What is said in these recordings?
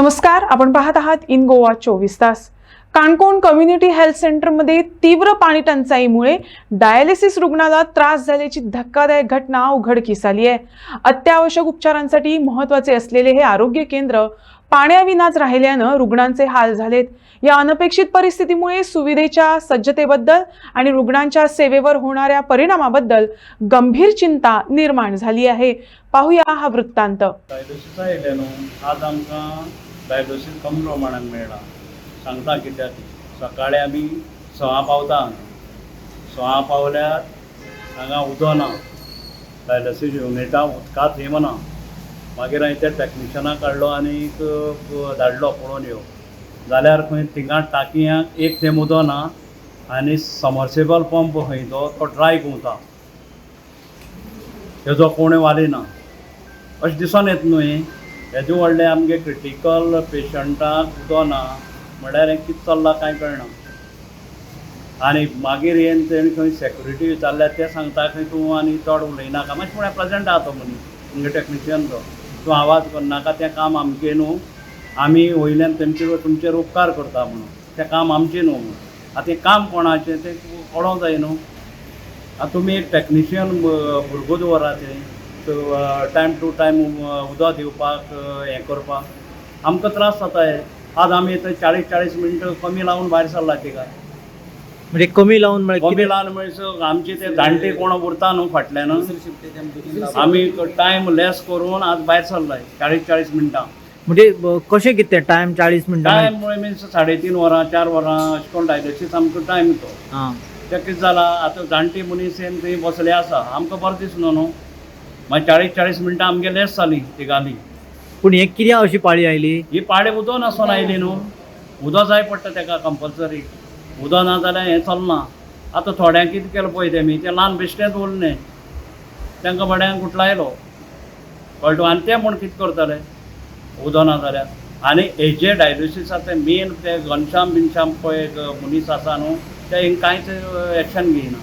नमस्कार आपण पाहत आहात इन गोवा चोवीस तास. काणकोण कम्युनिटी हेल्थ सेंटरमध्ये तीव्र पाणी टंचाईमुळे डायलिसिस रुग्णाला त्रास झाल्याची धक्कादायक घटना उघडकीस आली आहे. अत्यावश्यक उपचारांसाठी महत्त्वाचे असलेले हे आरोग्य केंद्र पाण्याविनाच राहिल्यानं रुग्णांचे हाल झालेत. या अनपेक्षित परिस्थितीमुळे सुविधेच्या सज्जतेबद्दल आणि रुग्णांच्या सेवेवर होणाऱ्या परिणामाबद्दल गंभीर चिंता निर्माण झाली आहे. पाहूया हा वृत्तांत. आज आमचा डायग्नोसीस कमी प्रमाणान मेळना सांगता कित्याक सकाळी आमी सवा पावता सवा पावल्यार हांगा उदो ना. डायलोसीस युनिटा उदका थेंब ना मागीर हांवें त्या टॅक्निशनाक काडलो आनीक धाडलो पळोवन येवं जाल्यार खंय थिंगा टाकयांक एक थेंब उदो ना आनी समर्सेबल पंप खंय तो तो ड्राय घुंवता तेजो कोणें वालिना अशें दिसोन येता न्हू हें हेजे व्हडलें आमगे क्रिटिकल पेशंटाक उदो ना म्हळ्यार हें कितें चल्लां कांय कळना. आनी मागीर येवन तेणी खंय सेक्युरिटी विचारल्यार ते सांगता खंय तूं आनी चड उलयनाका. मातशें म्हळ्यार प्रेजेंट आहा तो मनीस तुमगे टॅक्निशियन तो. तूं आवाज करनाका तें काम आमचें न्हू. आमी वयल्यान तेंचेर तुमचेर उपकार करता म्हणून. तें काम आमचें न्हू म्हणून. आतां तें काम कोणाचें तें कळोंक जाय न्हू. आतां तुमी एक टॅक्निशियन भुरगो दवरात टायम टू टायम उदक दिवपाक हें करपाक आमकां त्रास जाता हे. आज आमी थंय चाळीस चाळीस मिनटां कमी लावन भायर सरला तिका म्हणजे कमी लावून म्हणजे कमी कितें- लावन म्हणजे आमचे ते जाणटे कोण उरता न्हू फाटल्यान आमी टायम लेस करून आज भायर सरलाय चाळीस चाळीस मिनटां. म्हणजे कशें कितें टायम चाळीस मिनटां टायम म्हळ्यार मिन्स साडे तीन वरां चार वरां अशें करून डायलेसीस आमकां टायम तो तें कितें जालां आतां जाणटी मनीस येवन थंय बसले आसा आमकां बरें दिसना न्हू. मागीर चाळीस चाळीस मिनटां आमगे लेस जाली ती घाली पूण हे कित्याक अशी पाळी आयली? ही पाडे उदो नासोन आयली न्हू. उदो जाय पडटा ताका कंपल्सरी उदो ना जाल्यार हें चलना आतां थोड्यांक कितें केलें पळय तेमी? ते ल्हान बेश्टेच उरले तांकां बड्यांक गुटलायलो कळटा? आनी ते म्हूण कितें करतले? उदो ना जाल्यार. आनी हेजे डायलिसीस आतां मेन ते घनश्याम बिनश्याम पळय मनीस आसा न्हू ते हिंग कांयच एक्शन घेयना.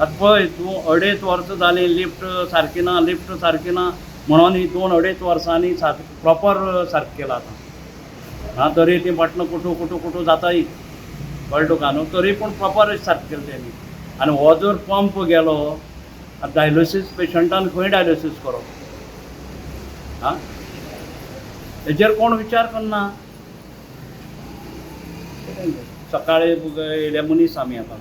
आतां पळय तूं अडेच वर्सां जालीं लिफ्ट सारकी ना लिफ्ट सारकी ना म्हणून ही दोन अडेच वर्सांनी सारकी प्रॉपर सारकें केला आतां. हां तरी ती पटना कुठू कुठू जाता जाताय कळटो का? न्हू तरी पूण प्रॉपर सारकें केलें तेणी आनी हो जर पंप गेलो डायलिसीस पेशंटान खंय डायलिसीस करप आं हेजेर कोण विचार करना सकाळी येयले मनीस आमी आतां.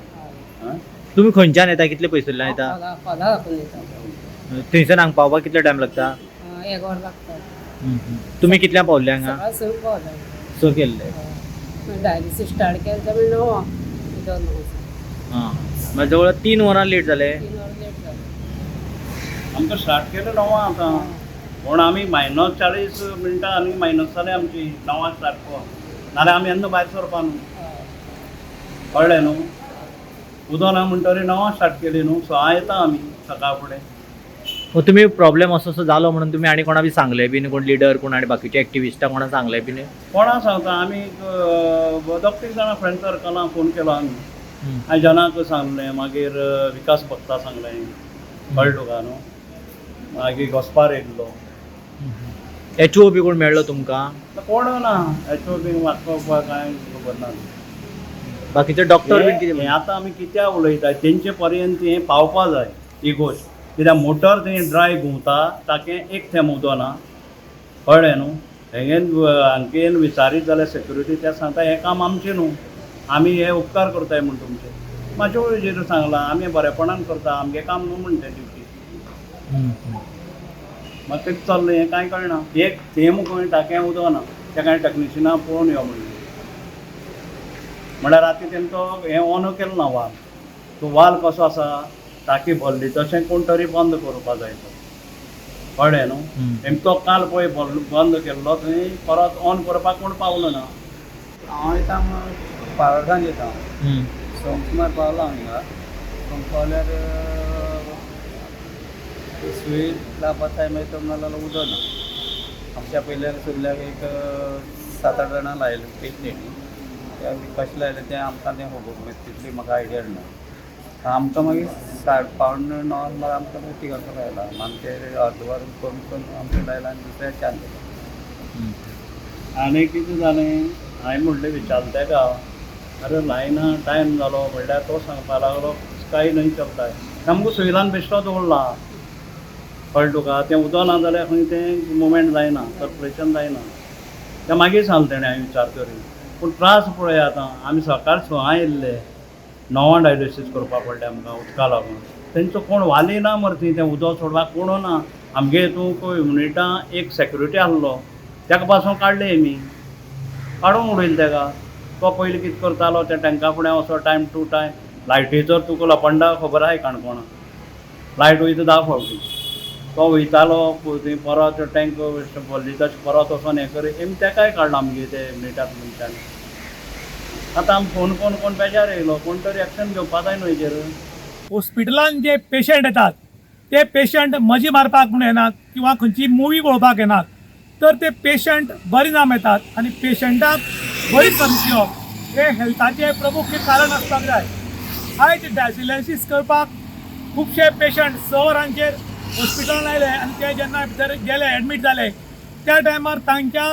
हां? तुमी खंयच्यान येता? कितले पयसुल्ल्यान येता येता. थंयसर हांगा पावपाक कितलो टायम लागता? एक वर लागता. तुमी कितल्या पावल्ले हांगा? सकाळ स पावता स केल्ले. डायलिसीस स्टार्ट केलं तर म्हणजे णव णव मागीर जवळ तीन वरां लेट जाले तीन वर लेट जालें आमकां स्टार्ट केलें णवां आतां. पूण आमी मायनस चाळीस मिनटां आनी मायनस जाले आमची. णवांक स्टार्ट नाल्यार आमी येन्ना भायर सरपा न्हू. कळ्ळें न्हू उदक ना म्हणटरी णवां स्टार्ट केली न्हू सहा येता आमी सकाळ फुडें मग तुमी प्रॉब्लेम असो असो जालो म्हणून तुमी आनी कोणा बी सांगले बीन कोण लिडर कोण आनी बाकीचे एक्टिविस्टां कोणा सांगले बीन कोणा सांगता? आमी दोग तीग जाणां फ्रेंड सर्कलां फोन केलो आमी आयजनाक सांगलें मागीर विकास भक्ता सांगलें कळ्ळें तुका न्हू मागीर घोस्पार येयल्लो एच ओ बी कोण मेळ्ळो तुमकां? कोण ना एच ओ बी वाचपाक कांय खबर ना. बाकीचे डॉक्टर बीन कितें हें म्हणटा? आतां आमी कित्याक उलयता तेंचे पर्यंत हें पावपा जाय ही गोश्ट कित्याक मोटर थंय ड्राय घुंवता ताके एक थेंब उदो ना. कळ्ळें न्हू हेंगेन हांगेन विचारीत जाल्यार सेक्युरिटी ते सांगता हें काम आमचें न्हू आमी हे उपकार करताय म्हण तुमचे. म्हाज्या वयचेर सांगलां आमी बरेपणान करता आमगे काम न्हू म्हण तें ड्युटी हम्म, हम्म. मागीर तें चल्लें हें कांय कळना? एक थेंब खंय टाक्यां उदो ना तें कांय टॅक्निशियनां पळोवन यो म्हणलें. म्हळ्यार राती तेंचो हें ऑन केलो ना वाल. तो वाल कसो आसा टाकी भरली तशें कोण तरी बंद करपा जाय तो. कळ्ळें न्हू? हम्म. तेंचो काल पळय भरलो बंद केल्लो थंय परत ऑन करपाक कोण पावलो ना. हांव येता पावरसान येता. सुमार पावलो हांव हिंगा. संक पावल्यार सुय लावपा टायम येता नाल्यार उदो ना. आमच्या पयल्यार सुरल्याक एक सात आठ जाणां लायले पेशंट ते कशें लायलें तें आमकां तें खबर मागीर तितली म्हाका आयडिया ना आमकां मागीर साड पावण नॉर्मल आमकां मागीर तिगांक लायला आमचे अर्द वर करून करून आमकां लायला आनी दुसऱ्या चार आनी कितें जालें हांवें म्हणलें विचारलें तेका अरे लायना टायम जालो म्हणल्यार तो सांगपा लागलो काही न्हय चलता आमकां सुविधान बेश्टो दवरला कळ्ळें तुका तें उदक ना जाल्यार खंय तें मुवमेंट जायना सर्कुलेशन जायना तें मागीर सांगलें तेणें हांवें विचार करून. पूण त्रास पळय आतां. आमी सकाळ सहा येयल्ले णवां डायलिसीस करपा पडलें आमकां उदका लागून. तेंचो कोण वाली ना मरे थंय तें उदक सोडपाक कोण ना. आमगे हितूं युनिटा एक सेक्युरिटी आसलो. तेका पासून काडले आमी. काडून उडयले तेका. तो पयलीं कितें करतालो त्या टँका फुडें वचो टायम टू टायम लायटीचो तुका लपंडा खबर आहा काणकोणा लायट वयता धा फावटी तो वयतालो थंय परत टँक भरली तशें परत वचोन हें करी. एम तेकाय काडलो आमगे ते मिटार मनशांनी आतां आमी फोन कोण कोण बेजार येयलो कोण तरी एक्शन घेवपा जाय न्हू हेजेर हॉस्पिटलान जे पेशंट येतात ते पेशंट मजी मारपाक म्हूण येनात किंवा खंयची मुवी पळोवपाक येनात तर ते पेशंट बरे नाम येतात आनी पेशंटाक बरी सर्वीस दिवप हे हेल्थाचे प्रमुख कारण आसपाक जाय आयज डायलिसीस करपाक खुबशे पेशंट स वरांचेर हॉस्पिटलान आयले आनी ते जेन्ना भितर गेले एडमीट जाले त्या टायमार तांच्या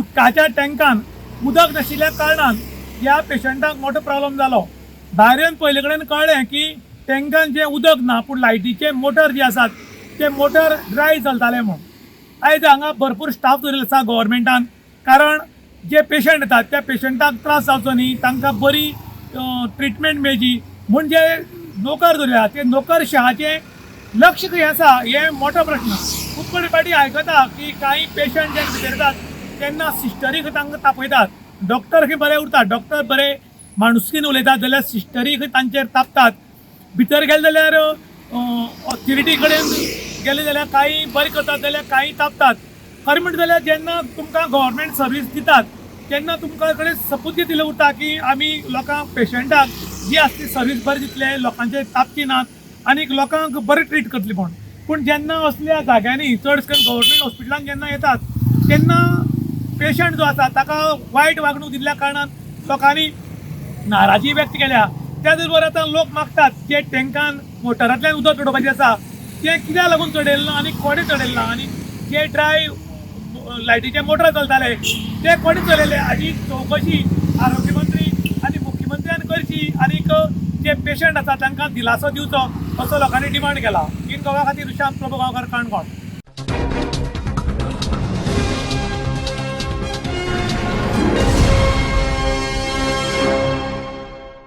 उदकाच्या टँकान उदक नाशिल्ल्या कारणान ह्या पेशंटाक मोठो प्रॉब्लम जालो भायल्यान पयले कडेन कळ्ळें की टँकान जें उदक ना पूण लायटीचे मोटर जे आसात ते मोटर ड्राय चलताले म्हूण आयज हांगा भरपूर स्टाफ दवरिल्लो आसा गोवोरमेंटान कारण जे पेशंट येतात त्या पेशंटाक त्रास जावचो न्ही तांकां बरी ट्रिटमेंट मेळची. म्हूण जे नोकर दवरल्या ते नोकरशहाचे लक्ष खंय आसा हे मोठो प्रश्न. खूब कडेन फाटी आयकता की काही पेशंट जेन्ना भितर येतात तेन्ना सिस्टरी खंय तांकां तापयतात डॉक्टर खंय बरे उरतात. डॉक्टर बरे माणुसकीन उलयतात जाल्यार सिस्टरी खंय तांचेर तापतात. भितर गेले जाल्यार ऑथॉरिटी कडेन गेले जाल्यार काही बरें करतात जाल्यार काही तापतात. खरें म्हणटा जाल्यार जेन्ना तुमकां गव्हर्मेंट सर्वीस दितात तेन्ना तुमकां कडेन सपूत दिलें उरता की आमी लोकांक पेशंटाक जी आसली सर्वीस बरी दितले लोकांचे तापची नात. आनीक लोकांक बरें ट्रीट करतली म्हूण पूण जेन्ना असल्या जाग्यांनी चड करून गव्हर्मेंट हॉस्पिटलांत जेन्ना येतात तेन्ना पेशंट जो आसा ताका वायट वागणूक दिल्ल्या कारणान लोकांनी नाराजी व्यक्त केल्या. त्याच बरोबर आतां लोक मागतात जे टँकान मोटरांतल्यान उदक चडोवपाचें आसा तें कित्याक लागून चडयलें ना आनी कोणे चडयलें ना आनी जे ड्राय लायटीचे मोटर चलताले ते कोडे चलयले? हाची चवकशी आरोग्य मंत्री आनी मुख्यमंत्र्यान करची. आनीक जे पेशंट आसा तांकां दिलासो दिवचो. असो लोकांनी डिमांड केला. की गोवा खातीर विशांत प्रभू गांवकार काणकोण